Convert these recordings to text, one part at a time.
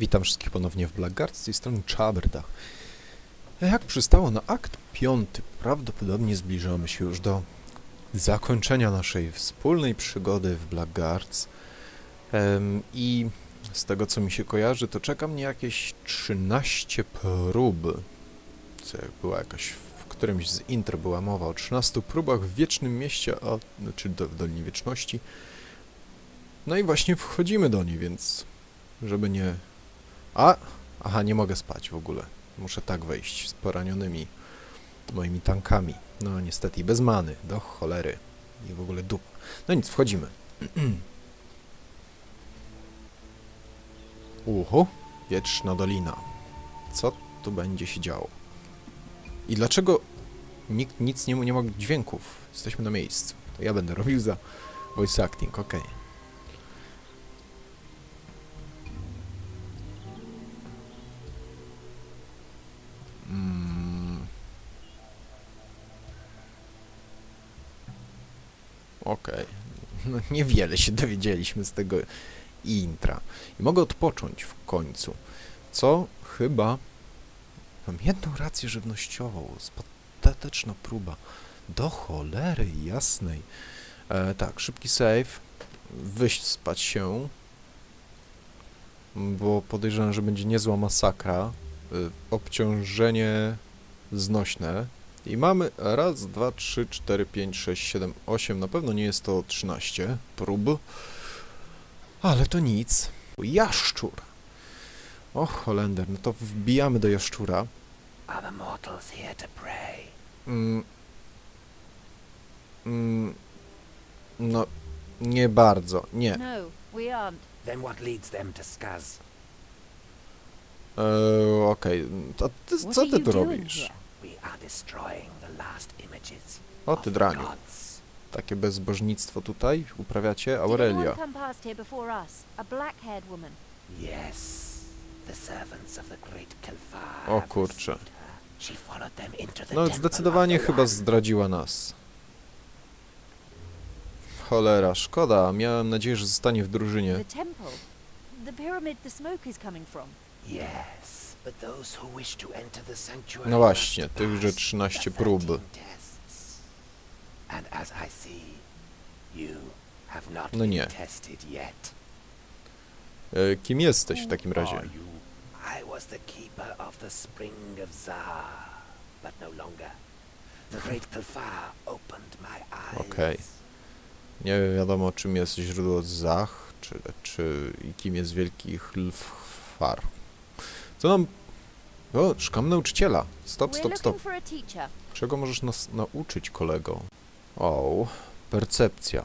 Witam wszystkich ponownie w Blackguard, z tej strony Chaberdach. Jak przystało na akt piąty, prawdopodobnie zbliżamy się już do zakończenia naszej wspólnej przygody w Blackguards. Em, I z tego co mi się kojarzy, to czeka mnie jakieś 13 prób. Co jak była jakaś, w którymś z intro była mowa o 13 próbach w Wiecznym Mieście, a, czy do, w Dolinie Wieczności. No i właśnie wchodzimy do niej, więc żeby nie a, aha, nie mogę spać w ogóle. Muszę tak wejść z poranionymi moimi tankami. No niestety i bez many, do cholery. I w ogóle dupa. No nic, wchodzimy. Uhu, wietrzna dolina. Co tu będzie się działo? I dlaczego nikt nic nie, nie ma dźwięków? Jesteśmy na miejscu. To ja będę robił za voice acting, okej. Mm. Okej. No, niewiele się dowiedzieliśmy z tego intra. I mogę odpocząć w końcu. Co chyba... Mam jedną rację żywnościową. Patetyczna próba. Do cholery jasnej. E, tak, szybki save. Wyjść spać się. Bo podejrzewam, że będzie niezła masakra y, obciążenie znośne. I mamy raz, dwa, trzy, cztery, pięć, sześć, siedem, osiem. Na pewno nie jest to 13 prób. Ale to nic. Jaszczur. O, Holender, no to wbijamy do jaszczura. Mm, mm, no, nie bardzo. Nie. No, we aren't. Then what leads them to Skaz? E, Okej, ty, co ty tu robisz? Here? We are destroying the last images O ty of draniu. gods. Takie bezbożnictwo tutaj uprawiacie? Did anyone Aurelia. come past here before us? A black-haired woman. Yes, the servants of the great Kelfar. O have kurczę. received her. She followed them into the No temple zdecydowanie of the chyba One. zdradziła nas. Cholera, szkoda. Miałem nadzieję, że zostanie w drużynie. The temple. The pyramid the smoke is coming from. Yes, No właśnie, tychże pass 13 the prób. 13 tests. And as I see, you have not No nie. E, kim jesteś w takim razie? I was the keeper of the spring of Zar, but no longer. The great Kelfar opened my eyes. Okej. Nie wiadomo, czym jest źródło Zach, czy, czy i kim jest wielki Hlfar. Co nam... O, szukam nauczyciela. Stop, stop, stop. Czego możesz nas nauczyć, kolego? O, percepcja.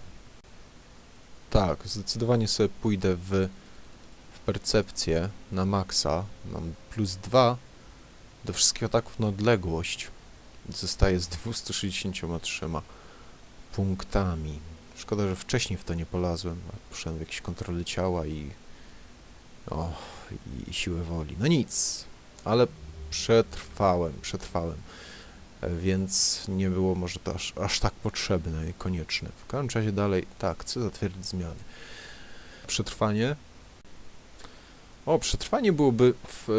Tak, zdecydowanie sobie pójdę w, w percepcję na maksa. Mam plus 2 do wszystkich ataków na odległość. Zostaje z 263 punktami. Szkoda, że wcześniej w to nie polazłem. Poszedłem w jakieś kontrole ciała i... O, i, siłę woli. No nic, ale przetrwałem, przetrwałem e, więc nie było może to aż, aż tak potrzebne i konieczne. W każdym razie dalej, tak, chcę zatwierdzić zmiany. Przetrwanie. O, przetrwanie byłoby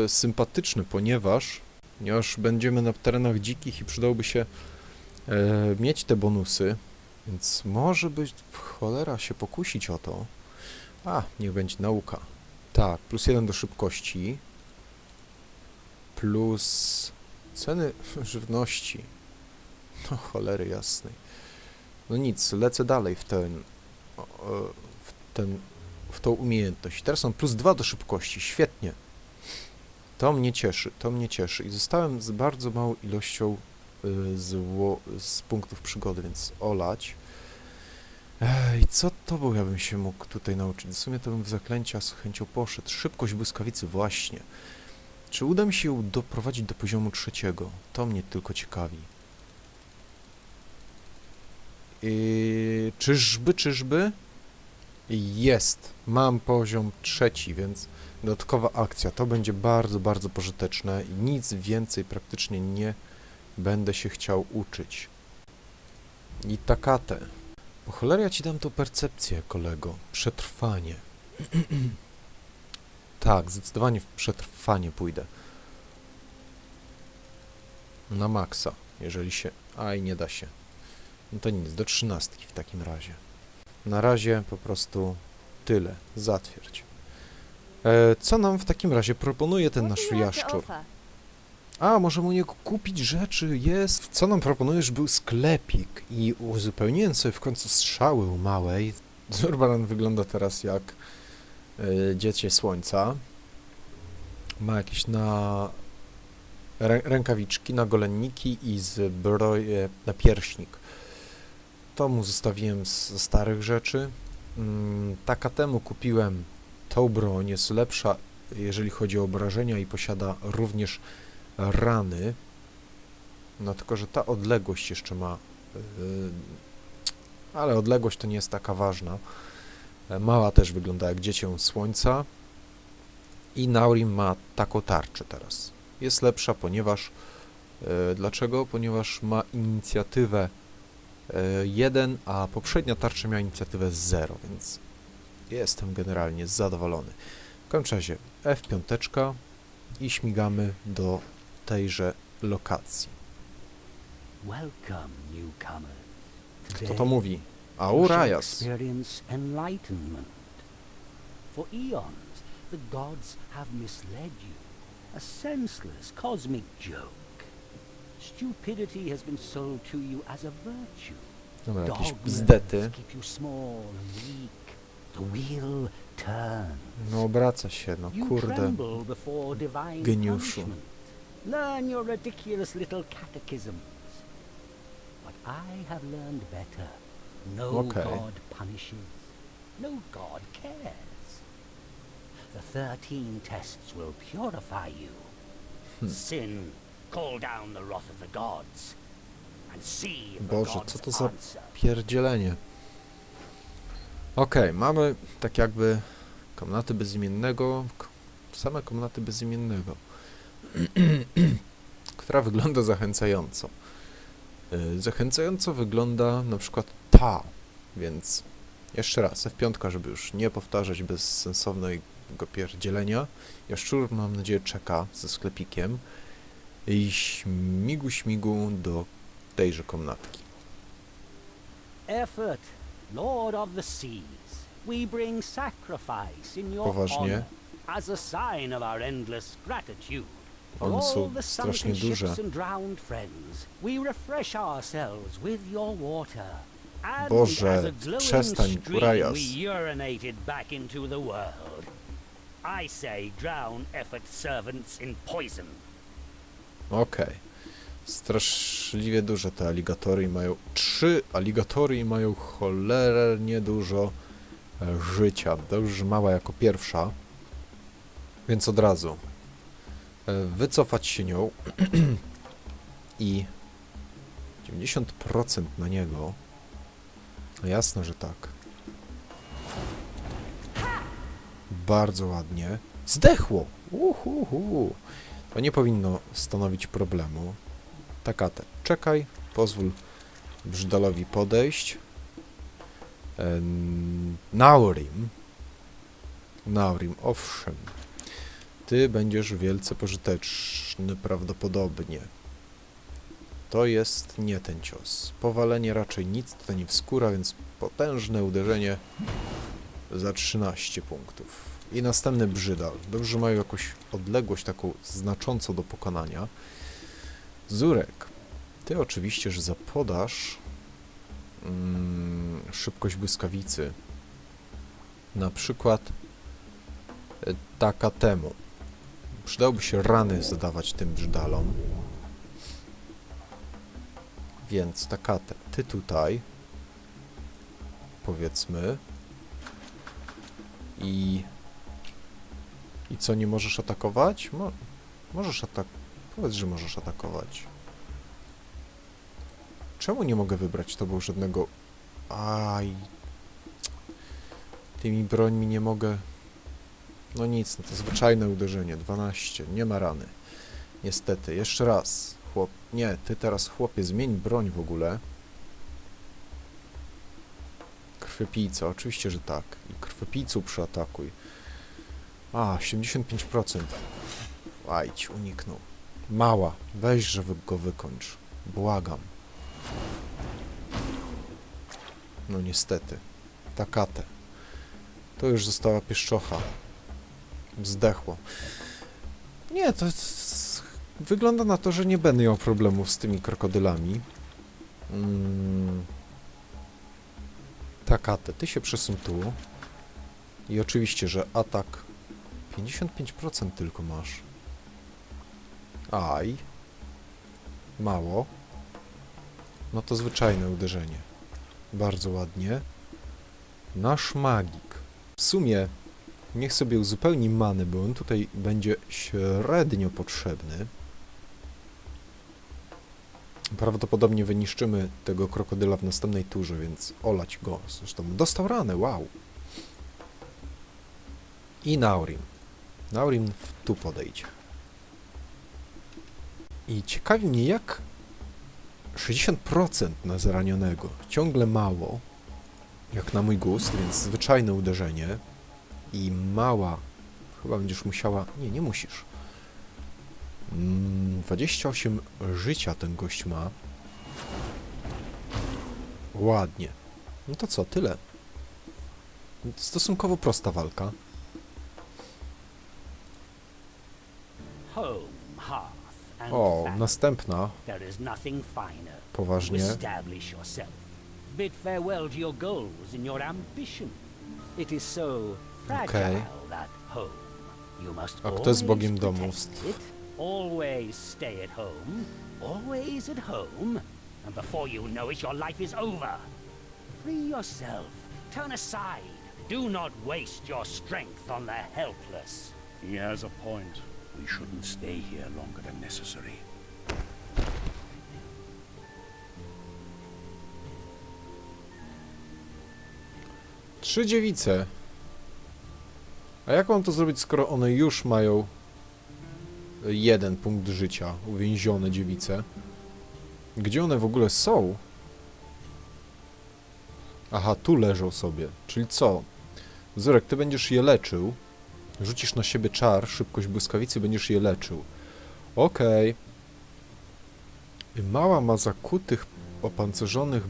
sympatyczne, ponieważ, ponieważ będziemy na terenach dzikich i przydałoby się e, mieć te bonusy, więc może być w cholera się pokusić o to. A, niech będzie nauka. Tak, plus jeden do szybkości, plus Ceny żywności. No cholery jasnej. No nic, lecę dalej w ten, w ten, w tą umiejętność. Teraz mam plus dwa do szybkości, świetnie. To mnie cieszy, to mnie cieszy. I zostałem z bardzo małą ilością y, zło, z punktów przygody, więc olać. Ej, co to było, ja bym się mógł tutaj nauczyć? W sumie to bym w zaklęcia z chęcią poszedł. Szybkość błyskawicy, właśnie. Czy uda mi się doprowadzić do poziomu trzeciego? To mnie tylko ciekawi. Yy, czyżby, czyżby? Jest. Mam poziom trzeci, więc dodatkowa akcja. To będzie bardzo, bardzo pożyteczne i nic więcej praktycznie nie będę się chciał uczyć. I takate. Ja ci dam tą percepcję, kolego. Przetrwanie. Tak, zdecydowanie w przetrwanie pójdę. Na maksa, jeżeli się... Aj, nie da się. No to nic, do trzynastki w takim razie. Na razie po prostu tyle, zatwierdź. E, co nam w takim razie proponuje ten nasz jaszczur? A, możemy u niego kupić rzeczy, jest. Co nam proponujesz, był sklepik i uzupełniłem sobie w końcu strzały u małej. Zurbaran wygląda teraz jak y, dziecię słońca. Ma jakieś na rę, rękawiczki, nagolenniki i zbroję na pierśnik. To mu zostawiłem ze starych rzeczy. Mm, taka temu kupiłem tą broń, jest lepsza, jeżeli chodzi o obrażenia i posiada również rany. No tylko, że ta odległość jeszcze ma. Yy, ale odległość to nie jest taka ważna. E, Mała też wygląda jak dziecię słońca. I Naurim ma taką tarczę teraz. Jest lepsza, ponieważ. e, dlaczego? Ponieważ ma inicjatywę 1, a poprzednia tarcza miała inicjatywę 0, więc jestem generalnie zadowolony. W każdym razie F5 i śmigamy do tejże lokacji. Kto to mówi? Aurajas. For eons, the gods have misled you, a senseless cosmic joke. Stupidity has been sold to you as a virtue. Dobra, jakieś bzdety. No obraca się, no kurde. Geniuszu. Learn your ridiculous little catechisms. But I have learned better. No Okay. God punishes. No God cares. The thirteen tests will purify you. Hmm. Sin, call down the wrath of the gods. And see Boże, the gods co to za pierdzielenie. Okej, mamy tak jakby komnaty bezimiennego, same komnaty bezimiennego, która wygląda zachęcająco. Y, Zachęcająco wygląda na przykład ta, więc jeszcze raz, F5, żeby już nie powtarzać bezsensownego pierdzielenia. Jaszczur, mam nadzieję, czeka ze sklepikiem i śmigu śmigu do tejże komnatki. Effort, Lord of the Seas, we bring sacrifice in your Poważnie? honor as a sign of our endless gratitude. One są strasznie duże. Boże, przestań, Urajas. I say drown effort servants in poison. Okej. Straszliwie duże te aligatory mają... Trzy aligatory mają cholernie dużo e, życia. Dobrze, że mała jako pierwsza. Więc od razu wycofać się nią i 90% na niego. No jasne, że tak. Bardzo ładnie. Zdechło! Uhuhu. To nie powinno stanowić problemu. Takate, czekaj, pozwól Brzydalowi podejść. Em, Naurim. Naurim, owszem. Ty będziesz wielce pożyteczny prawdopodobnie. To jest nie ten cios. Powalenie raczej nic to nie wskóra, więc potężne uderzenie za 13 punktów. I następny Brzydal. Dobrze, mają jakąś odległość taką znaczącą do pokonania. Zurek, ty oczywiście, że zapodasz mm, szybkość błyskawicy. Na przykład e, taka temu. Przydałoby się rany zadawać tym brzydalom. Więc takate, ty tutaj powiedzmy i i co, nie możesz atakować? Mo możesz atak... Powiedz, że możesz atakować. Czemu nie mogę wybrać tobą żadnego... Aj... Tymi brońmi nie mogę... No nic, no to zwyczajne uderzenie. 12. Nie ma rany. Niestety. Jeszcze raz. Chłop... Nie, ty teraz chłopie, zmień broń w ogóle. Krwiopijca. Oczywiście, że tak. I krwiopijcą przyatakuj. A, 75%. Ajdź, uniknął. Mała, weź, że go wykończ. Błagam. No niestety. Takate. To już została pieszczocha. Zdechło. Nie, to jest... Wygląda na to, że nie będę miał problemów z tymi krokodylami. Mm. Takate, ty się przesuń tu. I oczywiście, że atak 55% tylko masz. Aj. Mało. No to zwyczajne uderzenie. Bardzo ładnie. Nasz magik. W sumie niech sobie uzupełni many, bo on tutaj będzie średnio potrzebny. Prawdopodobnie wyniszczymy tego krokodyla w następnej turze, więc olać go. Zresztą dostał ranę, wow. I Naurim. Naurim tu podejdzie. I ciekawi mnie, jak 60% na zranionego. Ciągle mało, jak na mój gust, więc zwyczajne uderzenie. I mała. Chyba będziesz musiała. Nie, nie musisz. Mm, 28 życia ten gość ma. Ładnie. No to co, tyle. Stosunkowo prosta walka. O, następna. Poważnie. Bid farewell to your goals and your ambition. It is so Okej. that home. You must A kto jest always bogiem protect always stay at home. Always at home. And before you know it, your life is over. Free yourself. Turn aside. Do not waste your strength on the helpless. He has a point. We shouldn't stay here longer than necessary. Trzy dziewice. A jak mam to zrobić, skoro one już mają jeden punkt życia, uwięzione dziewice? Gdzie one w ogóle są? Aha, tu leżą sobie. Czyli co? Zurek, ty będziesz je leczył. Rzucisz na siebie czar, szybkość błyskawicy, będziesz je leczył. Okej. Mała ma zakutych, opancerzonych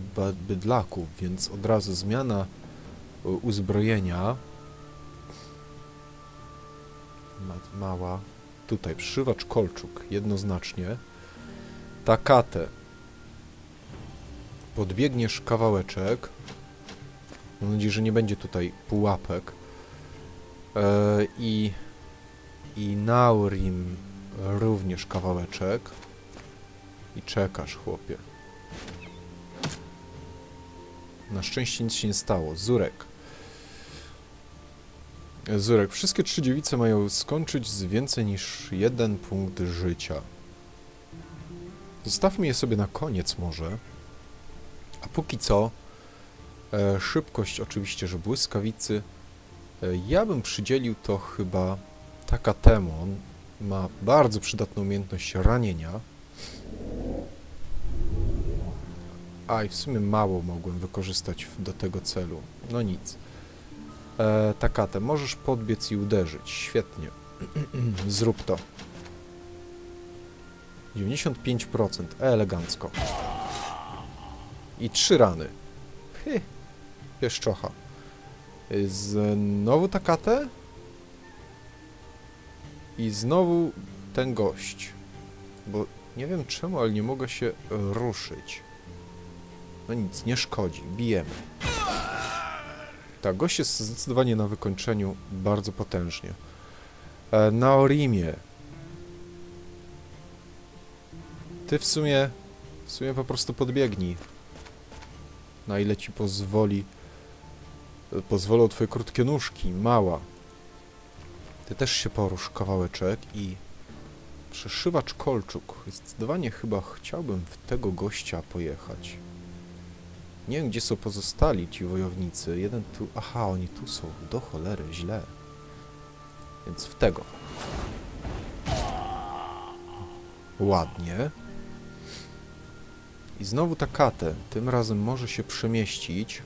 bydlaków, więc od razu zmiana u- uzbrojenia. Ma, mała. Tutaj, przywacz kolczuk, jednoznacznie. Takate. Podbiegniesz kawałeczek. Mam nadzieję, że nie będzie tutaj pułapek. E, I... I Naurim również kawałeczek. I czekasz, chłopie. Na szczęście nic się nie stało. Zurek. Zurek, wszystkie trzy dziewice mają skończyć z więcej niż jeden punkt życia. Zostawmy je sobie na koniec może. A póki co, e, szybkość oczywiście, że błyskawicy. E, ja bym przydzielił to chyba Takatemu. On ma bardzo przydatną umiejętność ranienia. A i w sumie mało mogłem wykorzystać do tego celu. No nic. E, Takate, możesz podbiec i uderzyć. Świetnie. Zrób to. 95%. Elegancko. I trzy rany. Hy. Pieszczocha. Y, Znowu Takate? I znowu ten gość. Bo nie wiem czemu, ale nie mogę się ruszyć. No nic, nie szkodzi. Bijemy. Tak, gość jest zdecydowanie na wykończeniu bardzo potężnie. E, na Orimie. Ty w sumie, w sumie po prostu podbiegnij. Na ile ci pozwoli, pozwolą twoje krótkie nóżki, mała. Ty też się porusz kawałeczek i przeszywacz kolczuk. Zdecydowanie chyba chciałbym w tego gościa pojechać. Nie wiem, gdzie są pozostali ci wojownicy. Jeden tu... Aha, oni tu są. Do cholery, źle. Więc w tego. Ładnie. I znowu Takate. Tym razem może się przemieścić.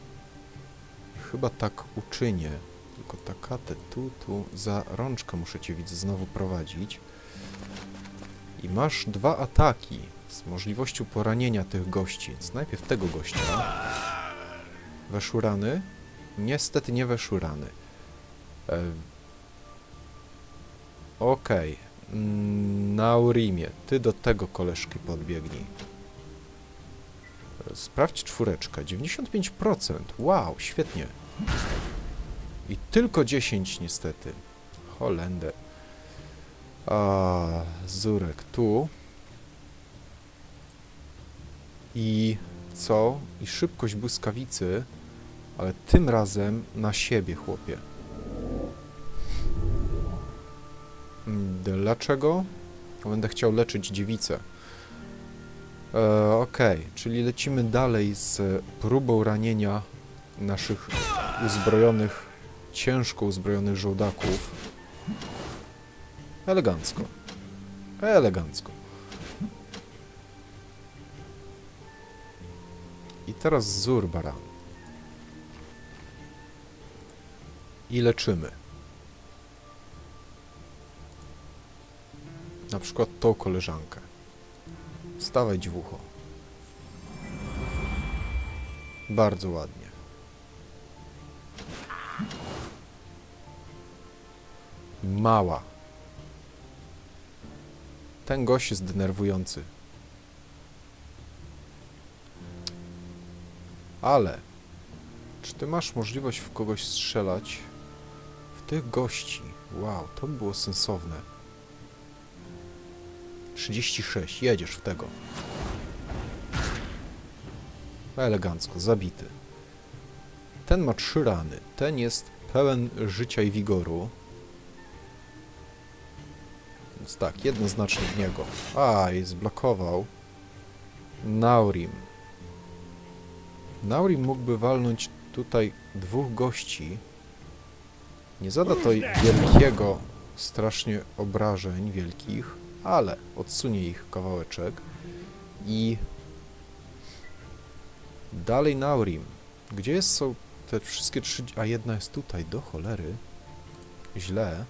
Chyba tak uczynię. Tylko takatę tu, tu, za rączkę muszę cię widzę znowu prowadzić. I masz dwa ataki z możliwością poranienia tych gości. Więc najpierw tego gościa. Weszły rany? Niestety nie weszły rany. E... Okej. Mm, Naurimie, ty do tego koleżki podbiegnij. E, Sprawdź czwóreczkę. 95%. Wow, świetnie. I tylko 10 niestety. Holender. A, Zurek tu. I co? I szybkość błyskawicy, ale tym razem na siebie, chłopie. Mm, Dlaczego? Będę chciał leczyć dziewicę. E, Okej, czyli lecimy dalej z próbą ranienia naszych uzbrojonych, ciężko uzbrojonych żołdaków. Elegancko. Elegancko. I teraz Zurbaran. I leczymy. Na przykład tą koleżankę. Wstawaj dziwucho. Bardzo ładnie. Mała. Ten gość jest denerwujący. Ale czy ty masz możliwość w kogoś strzelać? W tych gości. Wow, to by było sensowne. 36, jedziesz w tego. Elegancko, zabity. Ten ma trzy rany. Ten jest pełen życia i wigoru. Więc tak, jednoznacznie w niego. A, i zblokował. Naurim. Naurim mógłby walnąć tutaj dwóch gości. Nie zada to wielkiego, strasznie obrażeń wielkich, ale odsunie ich kawałeczek i dalej Naurim. Gdzie są te wszystkie trzy... A jedna jest tutaj, do cholery. Źle.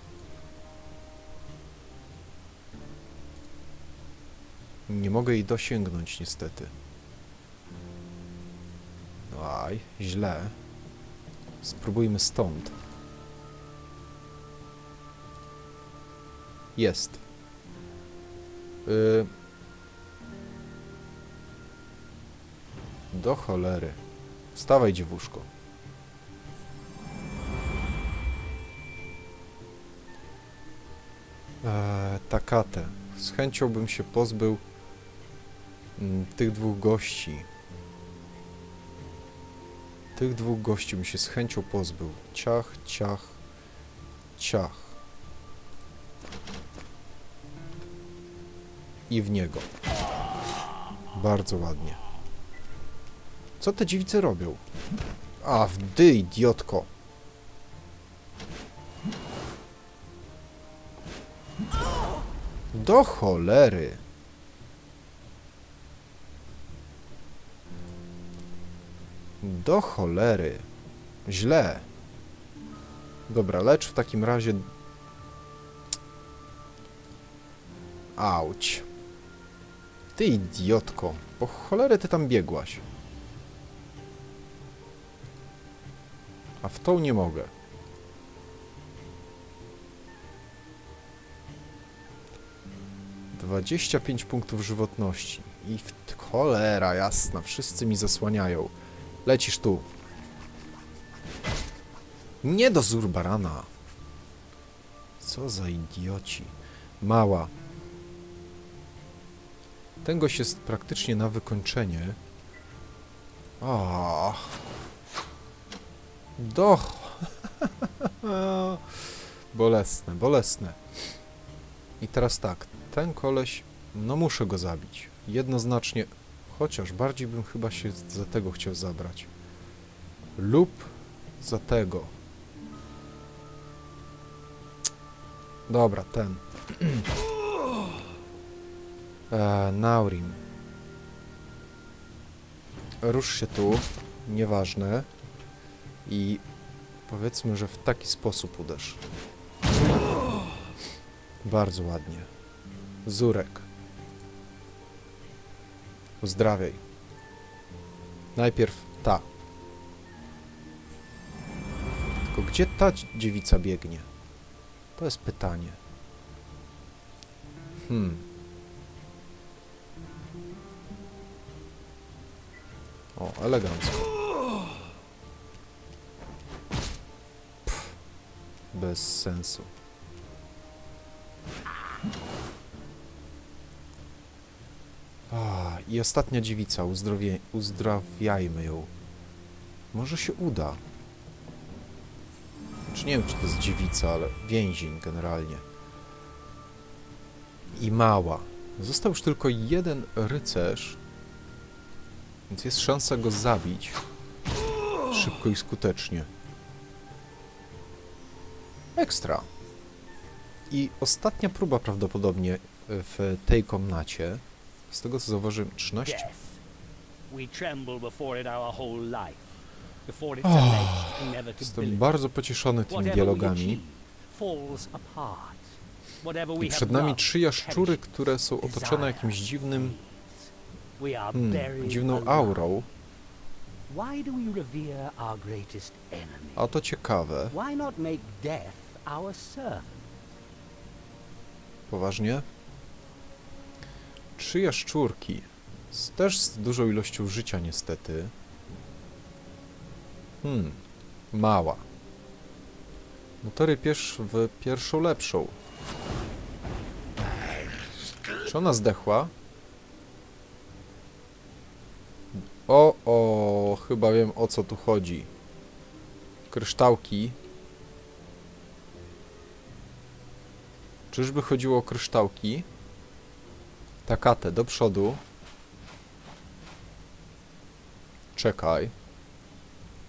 Nie mogę jej dosięgnąć niestety. Aj, źle. Spróbujmy stąd. Jest. Y... Do cholery. Wstawaj, dziewuszko. Eee, Takatę. Z chęcią bym się pozbył mm, tych dwóch gości. Tych dwóch gości bym się z chęcią pozbył. Ciach, ciach, ciach. I w niego. Bardzo ładnie. Co te dziewice robią? A, w dy, idiotko. Do cholery. Do cholery. Źle. Dobra, lecz w takim razie... Auć. Ty idiotko. Po cholerę ty tam biegłaś. A w tą nie mogę. Dwadzieścia pięć punktów żywotności. I w... Cholera jasna, wszyscy mi zasłaniają. Lecisz tu. Nie do Zurbarana. Co za idioci. Mała. Ten gość jest praktycznie na wykończenie. O. Do. bolesne, bolesne. I teraz tak, ten koleś, no muszę go zabić. Jednoznacznie, chociaż bardziej bym chyba się za tego chciał zabrać. Lub za tego. Dobra, ten. e, Naurim. Rusz się tu, nieważne. I Powiedzmy, że w taki sposób uderz. Bardzo ładnie. Zurek. Pozdrawiaj. Najpierw ta. Tylko gdzie ta dziewica biegnie? To jest pytanie. Hmm. O, elegancko. Pff, bez sensu. A, i ostatnia dziewica, uzdrowie, uzdrawiajmy ją. Może się uda. Czy nie wiem, czy to jest dziewica, ale więzień generalnie. I mała. Został już tylko jeden rycerz, więc jest szansa go zabić szybko i skutecznie. Ekstra. I ostatnia próba prawdopodobnie w tej komnacie. Z tego co zauważyłem, 13. Death. We tremble before it our whole life. Before its Oh, Jestem bardzo pocieszony tymi dialogami. I przed nami trzy jaszczury, które są otoczone jakimś dziwnym, hmm, dziwną aurą. A to ciekawe. Poważnie? Trzy jaszczurki. Z, też z dużą ilością życia niestety. Hmm. Mała. No to rypiesz w pierwszą lepszą. Czy ona zdechła? O, o, chyba wiem o co tu chodzi. Kryształki. Czyżby chodziło o kryształki? Takate, do przodu. Czekaj.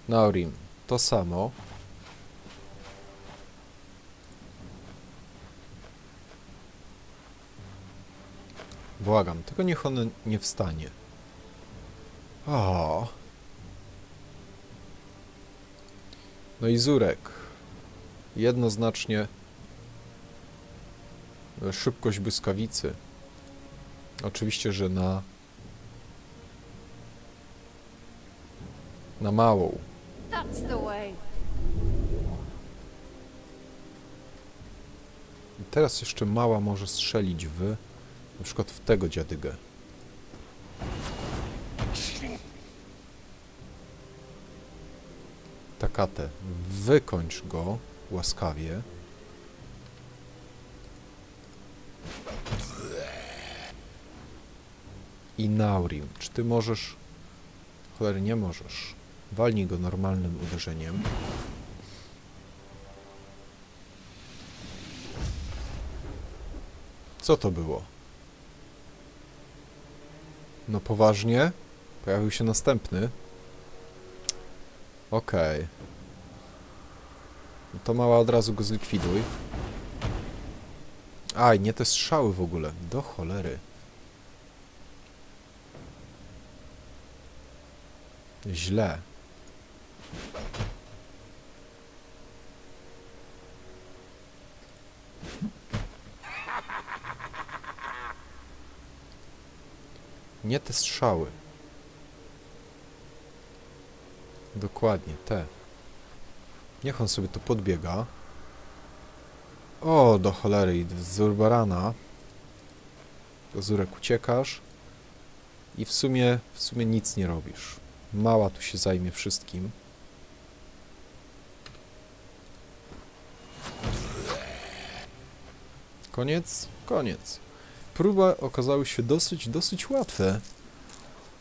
Naurim, to samo. Błagam, tylko niech on nie wstanie. O. No i Zurek. Jednoznacznie e, szybkość błyskawicy. Oczywiście, że na na małą. That's the way. I teraz jeszcze mała może strzelić w na przykład w tego dziadygę. Takate, wykończ go łaskawie. I Naurim, czy ty możesz... Cholery, nie możesz. Walnij go normalnym uderzeniem. Co to było? No poważnie? Pojawił się następny. Okej. No To mała od razu go zlikwiduj. Aj, nie te strzały w ogóle. Do cholery. Źle. Nie te strzały. Dokładnie, te. Niech on sobie tu podbiega. O, do cholery, z Urbarana. Zurek uciekasz. I w sumie, w sumie nic nie robisz. Mała tu się zajmie wszystkim. Koniec? Koniec. Próby okazały się dosyć, dosyć łatwe.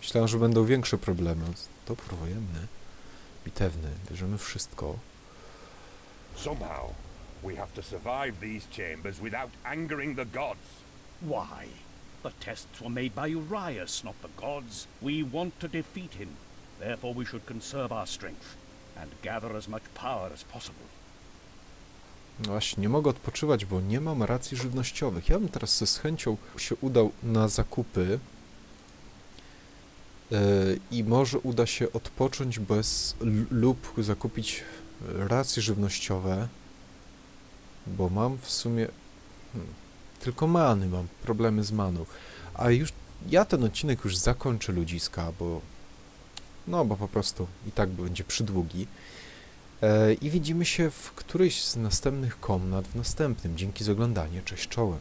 Myślałem, że będą większe problemy. Topór wojenny, bitewny, bierzemy wszystko. Somehow, we have to survive these chambers without angering the gods. Why? The tests were made by Urias, not the gods. We want to defeat him. Therefore we should conserve our strength and gather as much power as possible. No właśnie, nie mogę odpoczywać, bo nie mam racji żywnościowych. Ja bym teraz z chęcią się udał na zakupy yy, i może uda się odpocząć bez lub zakupić racje żywnościowe, bo mam w sumie hmm, tylko many, mam problemy z maną. A już ja ten odcinek już zakończę ludziska, bo no bo po prostu i tak będzie przydługi. E, I widzimy się w którejś z następnych komnat w następnym. Dzięki za oglądanie. Cześć czołem.